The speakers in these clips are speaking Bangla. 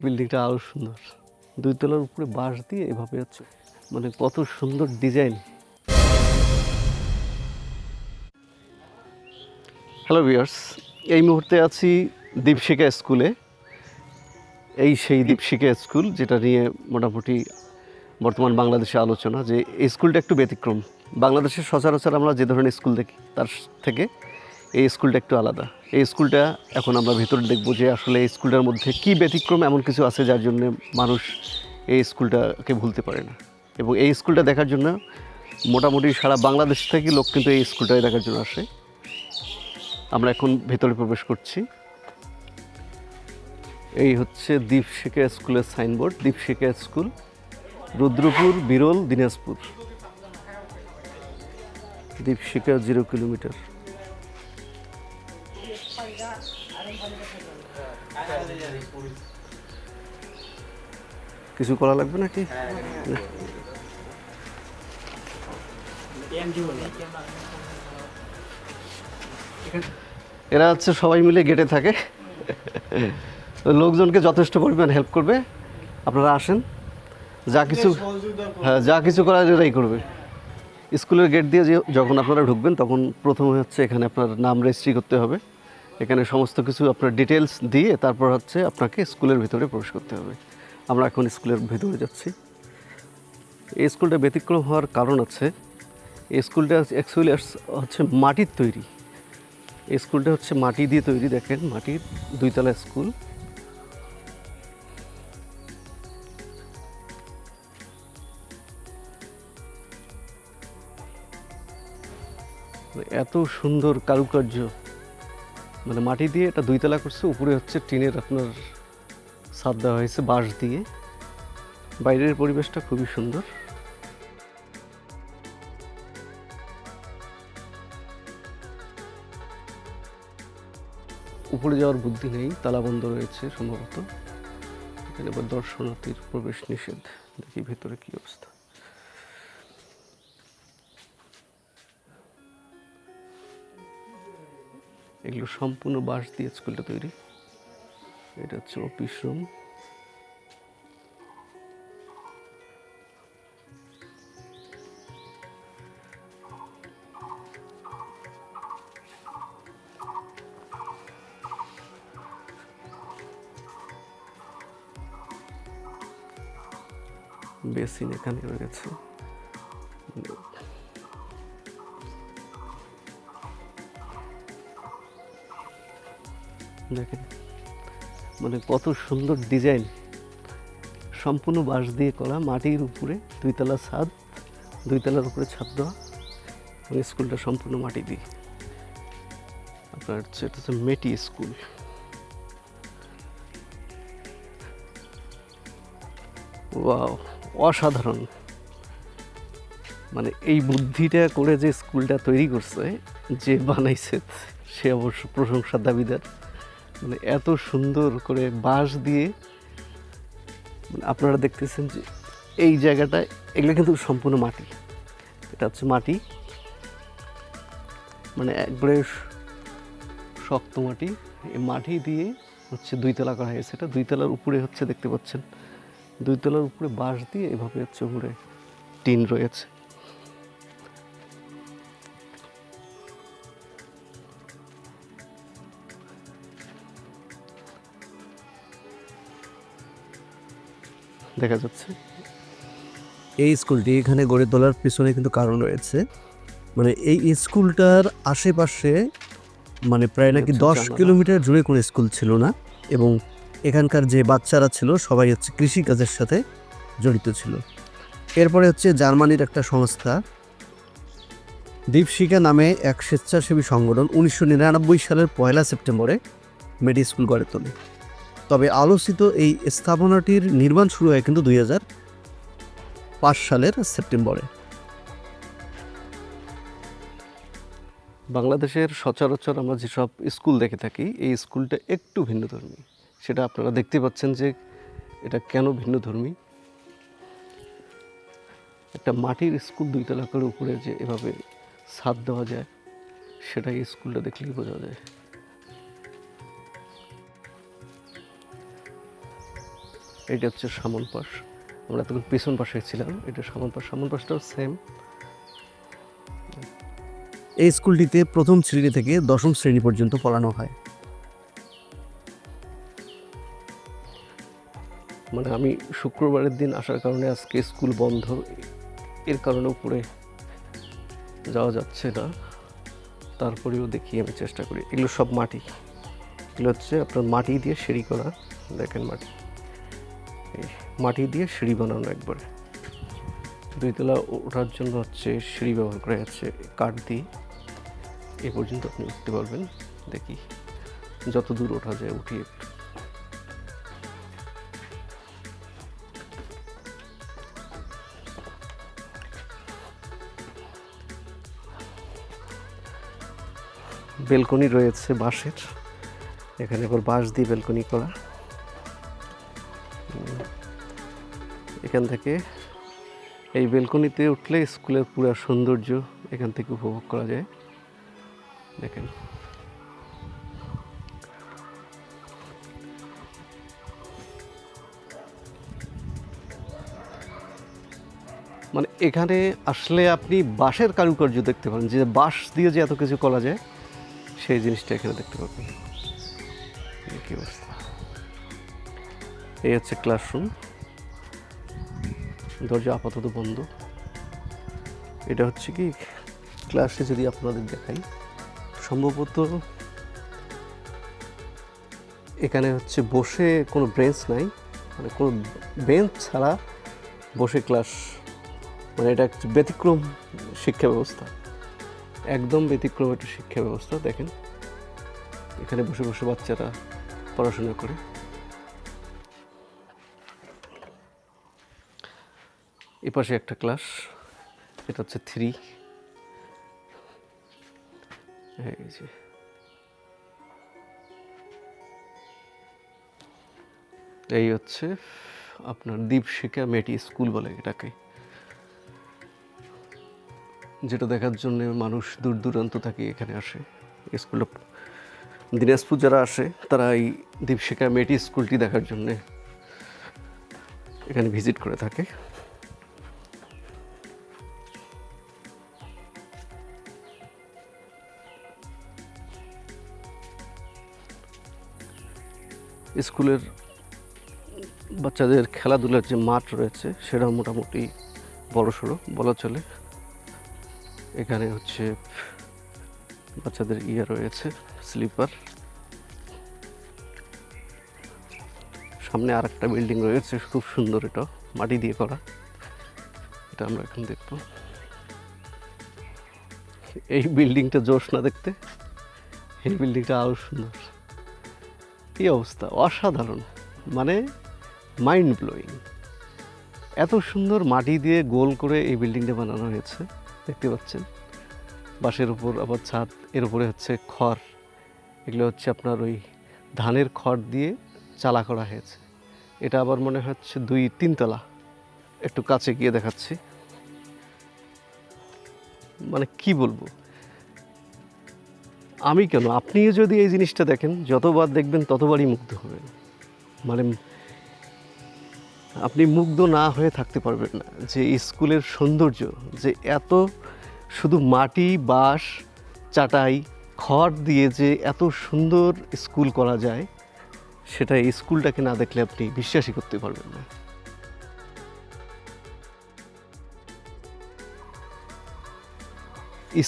বিল্ডিংটা আরও সুন্দর। দুই তলার উপরে বাঁশ দিয়ে এভাবে হচ্ছে মানে কত সুন্দর ডিজাইন। হ্যালো ভিউয়ার্স এই মুহূর্তে আছি দীপশিকা স্কুলে। এই সেই দীপশিকা স্কুল, যেটা নিয়ে মোটামুটি বর্তমান বাংলাদেশে আলোচনা যে এই স্কুলটা একটু ব্যতিক্রম। বাংলাদেশের সচরাচর আমরা যে ধরনের স্কুল দেখি, তার থেকে এই স্কুলটা একটু আলাদা। এই স্কুলটা এখন আমরা ভেতরে দেখব যে আসলে এই স্কুলটার মধ্যে কী ব্যতিক্রম এমন কিছু আছে যার জন্য মানুষ এই স্কুলটাকে ভুলতে পারে না। এবং এই স্কুলটা দেখার জন্য মোটামুটি সারা বাংলাদেশ থেকে লোক কিন্তু এই স্কুলটাই দেখার জন্য আসে। আমরা এখন ভেতরে প্রবেশ করছি। এই হচ্ছে দীপশিকা স্কুলের সাইনবোর্ড দীপশিকা স্কুল, রুদ্রপুর, বিরল, দিনাজপুর। দীপশিকা জিরো কিলোমিটার। কিছু করা লাগবে নাকি? এরা হচ্ছে সবাই মিলে গেটে থাকে। লোকজনকে যথেষ্ট পরিমাণ হেল্প করবে। আপনারা আসেন। যা কিছু হ্যাঁ যা কিছু করার এরাই করবে। স্কুলের গেট দিয়ে যে যখন আপনারা ঢুকবেন তখন প্রথমে হচ্ছে এখানে আপনার নাম রেজিস্ট্রি করতে হবে। এখানে সমস্ত কিছু আপনার ডিটেলস দিয়ে তারপর হচ্ছে আপনাকে স্কুলের ভিতরে প্রবেশ করতে হবে। আমরা এখন স্কুলের ভিতরে যাচ্ছি। এই স্কুলটা ব্যতিক্রম হওয়ার কারণ আছে। এই স্কুলটা অ্যাকচুয়ালি হচ্ছে মাটির তৈরি। এই স্কুলটা হচ্ছে মাটি দিয়ে তৈরি, দেখেন, মাটির দুইতলা স্কুল। এত সুন্দর কারুকার্য। মানে মাটি দিয়ে এটা দুইতলা করছে, উপরে হচ্ছে টিনের আপনার ছাদ দেওয়া হয়েছে বাঁশ দিয়ে। বাইরের পরিবেশটা খুবই সুন্দর। উপরে যাওয়ার বুদ্ধি নেই, তালা বন্ধ রয়েছে সম্ভবত। এখানে আবার দর্শনার্থীর প্রবেশ নিষেধ। দেখি ভেতরে কি অবস্থা। এগুলো সম্পূর্ণ বাঁশ দিয়ে স্কুলটা তৈরি। এটা হচ্ছে অফিস রুম। বেসিন এখানে রয়েছে। দেখেন মানে কত সুন্দর ডিজাইন। সম্পূর্ণ বাঁশ দিয়ে করা, মাটির উপরে দুইতলা ছাদ, দুইতলার উপরে ছাদ দেওয়া এবং স্কুলটা সম্পূর্ণ মাটি দিয়ে। আপনার হচ্ছে এটা হচ্ছে মেটি স্কুল। অসাধারণ। মানে এই বুদ্ধিটা করে যে স্কুলটা তৈরি করছে, যে বানাইছে, সে অবশ্য প্রশংসার দাবিদার। মানে এত সুন্দর করে বাঁশ দিয়ে মানে আপনারা দেখতেছেন যে এই জায়গাটায় এগুলো কিন্তু সম্পূর্ণ মাটি। এটা হচ্ছে মাটি। মানে একবারে শক্ত মাটি। এই মাটি দিয়ে হচ্ছে দুইতলা করা হয়েছে। এটা দুইতলার উপরে হচ্ছে দেখতে পাচ্ছেন। দুইতলার উপরে বাঁশ দিয়ে এভাবে হচ্ছে উপরে টিন রয়েছে। দেখা যাচ্ছে। এই স্কুলটি এখানে গড়ে তোলার পিছনে কিন্তু কারণ রয়েছে। মানে এই স্কুলটার আশেপাশে মানে প্রায় নাকি আচ্ছা, দশ কিলোমিটার জুড়ে কোনো স্কুল ছিল না এবং এখানকার যে বাচ্চারা ছিল সবাই হচ্ছে কৃষিকাজের সাথে জড়িত ছিল। এরপরে হচ্ছে জার্মানির একটা সংস্থা দীপশিকা নামে এক স্বেচ্ছাসেবী সংগঠন উনিশশো নিরানব্বই সালের পয়লা সেপ্টেম্বরে মেডি স্কুল গড়ে তোলে। তবে আলোচিত এই স্থাপনাটির নির্মাণ শুরু হয় কিন্তু দুই হাজার পাঁচ সালের সেপ্টেম্বরে। বাংলাদেশের সচরাচর আমরা যেসব স্কুল দেখে থাকি, এই স্কুলটা একটু ভিন্নধর্মী। সেটা আপনারা দেখতে পাচ্ছেন যে এটা কেন ভিন্নধর্মী? একটা মাটির স্কুল দুইতলা করে উপরে যে এভাবে ছাদ দেওয়া যায় সেটা এই স্কুলটা দেখলেই বোঝা যায়। এটা হচ্ছে সামন পাশ। আমরা তখন পেছন পাশে ছিলাম, এটা সামন পাশ। সামন পাশটাও সেম এই স্কুলটিতে প্রথম শ্রেণি থেকে দশম শ্রেণি পর্যন্ত পড়ানো হয়। মানে আমি শুক্রবারের দিন আসার কারণে আজকে স্কুল বন্ধ, এর কারণে উপরে যাওয়া যাচ্ছে না। তারপরেও দেখি, আমি চেষ্টা করি। এগুলো সব মাটি। এগুলো হচ্ছে আপনার মাটি দিয়ে সিঁড়ি করা, দেখেন মাটি। মাটি দিয়ে সিঁড়ি বানানো একবারে। দুইতলা ওঠার জন্য হচ্ছে সিঁড়ি ব্যবহার করা যাচ্ছে কাঠ দিয়ে। এ পর্যন্ত আপনি উঠতে পারবেন। দেখি যত দূর ওঠা যায় উঠি একটু বেলকনি রয়েছে বাঁশের। এখানে আবার বাঁশ দিয়ে বেলকনি করা। এখান থেকে এই বেলকনিতে উঠলে স্কুলের পুরো সৌন্দর্য এখান থেকে উপভোগ করা যায়। দেখেন। মানে এখানে আসলে আপনি বাঁশের কারুকার্য দেখতে পারেন। যে বাঁশ দিয়ে যে এত কিছু করা যায়, সেই জিনিসটা এখানে দেখতে পাবেন। কি অবস্থা? এই হচ্ছে ক্লাসরুম দরজা আপাতত বন্ধ। এটা হচ্ছে কি ক্লাসে যদি আপনাদের দেখাই, সম্ভবত এখানে হচ্ছে বসে কোনো বেঞ্চ নাই মানে কোনো বেঞ্চ ছাড়া বসে ক্লাস মানে এটা ব্যতিক্রম শিক্ষা ব্যবস্থা। একদম ব্যতিক্রম একটা শিক্ষা ব্যবস্থা, দেখেন। এখানে বসে বসে বাচ্চারা পড়াশোনা করে। এ পাশে একটা ক্লাস, এটা হচ্ছে থ্রি। এই এই হচ্ছে আপনার দীপশিখা মেটি স্কুল বলে এটাকে। যেটা দেখার জন্য মানুষ দূর দূরান্ত থেকে এখানে আসে। এই স্কুলটা দিনাজপুর যারা আসে তারা এই দীপশিখা মেটি স্কুলটি দেখার জন্যে এখানে ভিজিট করে থাকে। স্কুলের বাচ্চাদের খেলাধুলার যে মাঠ রয়েছে সেটা মোটামুটি বড় সড়ো বলা চলে। এখানে হচ্ছে বাচ্চাদের ইয়ে রয়েছে, স্লিপার। সামনে আর একটা বিল্ডিং রয়েছে, খুব সুন্দর এটা, মাটি দিয়ে করা। এটা আমরা এখন দেখব। এই বিল্ডিংটা জোশ না দেখতে, এই বিল্ডিংটা আরও সুন্দর। কি অবস্থা অসাধারণ। মানে মাইন্ড ব্লোয়িং এত সুন্দর মাটি দিয়ে গোল করে এই বিল্ডিংটা বানানো হয়েছে, দেখতে পাচ্ছেন? বাঁশের উপর আবার ছাদ, এর উপরে হচ্ছে খড়। এগুলো হচ্ছে আপনার ওই ধানের খড় দিয়ে চালা করা হয়েছে। এটা আবার মনে হচ্ছে দুই, তিনতলা। একটু কাছে গিয়ে দেখাচ্ছি। মানে কি বলব? আমি কেন? আপনিও যদি এই জিনিসটা দেখেন, যতবার দেখবেন ততবারই মুগ্ধ হবেন। মানে আপনি মুগ্ধ না হয়ে থাকতে পারবেন না যে স্কুলের সৌন্দর্য, যে এত শুধু মাটি, বাঁশ, চাটাই, খড় দিয়ে যে এত সুন্দর স্কুল করা যায়, সেটা এই স্কুলটাকে না দেখলে আপনি বিশ্বাসই করতে পারবেন না।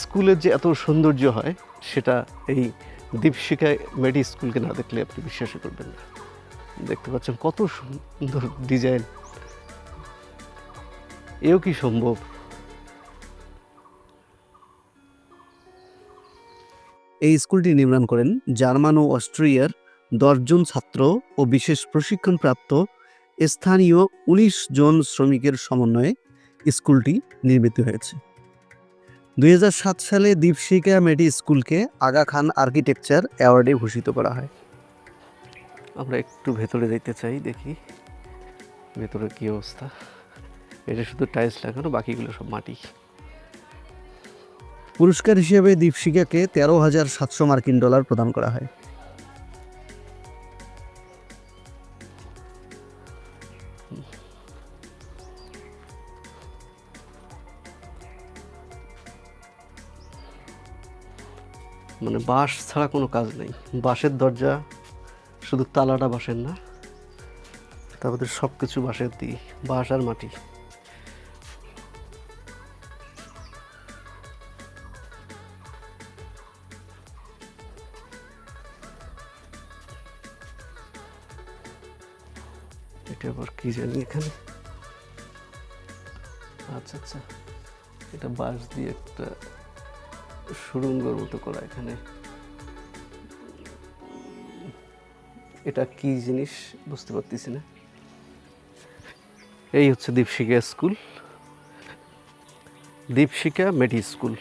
স্কুলের যে এত সৌন্দর্য হয় সেটা এই দীপশিখা মেডি স্কুলকে না দেখলে আপনি বিশ্বাসই করবেন না। দেখতে পাচ্ছেন কত সুন্দর ডিজাইন। এও কি সম্ভব? এই স্কুলটি নির্মাণ করেন জার্মান ও অস্ট্রিয়ার দশজন ছাত্র ও বিশেষ প্রশিক্ষণপ্রাপ্ত স্থানীয় উনিশ জন শ্রমিকের সমন্বয়ে স্কুলটি নির্মিত হয়েছে। দুই হাজার সাত সালে দীপশিকা মেডি স্কুলকে আগা খান আর্কিটেকচার অ্যাওয়ার্ডে ভূষিত করা হয়। আমরা একটু ভেতরে যেতে চাই দেখি ভেতরের কি অবস্থা। এটা শুধু টাইলস লাগানো বাকিগুলো সব মাটি। পুরস্কার হিসেবে দীপশিকাকে তেরো হাজার সাতশো মার্কিন ডলার প্রদান করা হয়। মানে বাঁশ ছাড়া কোনো কাজ নেই। বাঁশের দরজা শুধু তালাটা বাঁশের না, তারপরে সব কিছু বাঁশের দিই বাঁশ আর মাটি। এটা আবার কি জানি এখানে? আচ্ছা আচ্ছা। এটা বাঁশ দিয়ে একটা সুরঙ্গর মতো করা এখানে। এটা কি জিনিস বুঝতে পারতেছি না। এই হচ্ছে দীপশিকা স্কুল। দীপশিকা মেডি স্কুল।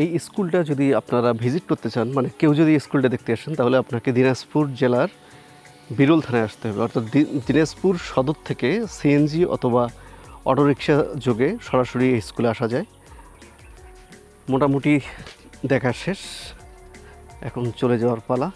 এই স্কুলটা যদি আপনারা ভিজিট করতে চান মানে কেউ যদি স্কুলটা দেখতে আসেন, তাহলে আপনাকে দিনাজপুর জেলার বিরল থানায় আসতে হবে। অর্থাৎ দিনাজপুর সদর থেকে সিএনজি অথবা অটোরিকশা যোগে সরাসরি স্কুলে আসা যায়। মোটামুটি দেখা শেষ। এখন চলে যাওয়ার পালা।